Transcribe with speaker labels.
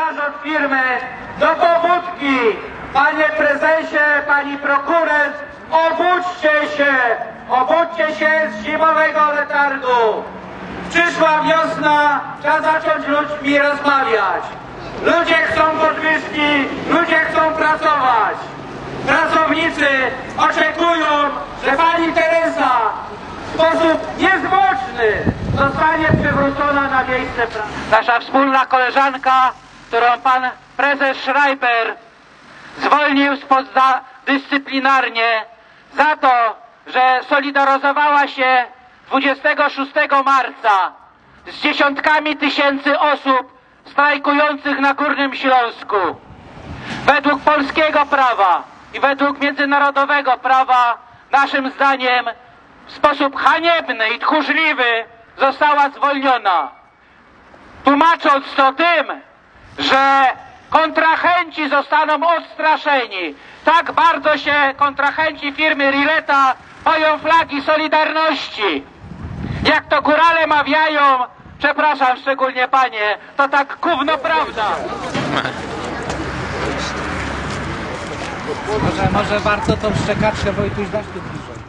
Speaker 1: zarząd firmy do powódki. Panie prezesie, pani prokurent, obudźcie się, obudźcie się z zimowego letargu. Przyszła wiosna, trzeba zacząć ludźmi rozmawiać. Ludzie chcą podwyżki, ludzie chcą pracować. Pracownicy oczekują, że pani Teresa w sposób niezwłoczny zostanie przywrócona na miejsce pracy. Nasza wspólna koleżanka którą pan prezes Schreiber zwolnił dyscyplinarnie za to, że solidaryzowała się 26 marca z dziesiątkami tysięcy osób strajkujących na Górnym Śląsku. Według polskiego prawa i według międzynarodowego prawa, naszym zdaniem, w sposób haniebny i tchórzliwy została zwolniona. Tłumacząc to tym, że kontrahenci zostaną odstraszeni. Tak bardzo się kontrahenci firmy Rileta boją flagi Solidarności. Jak to górale mawiają, przepraszam szczególnie panie, to tak gówno prawda.
Speaker 2: Może, może warto tą szczekaczkę Wojtuś dać tu bliżej.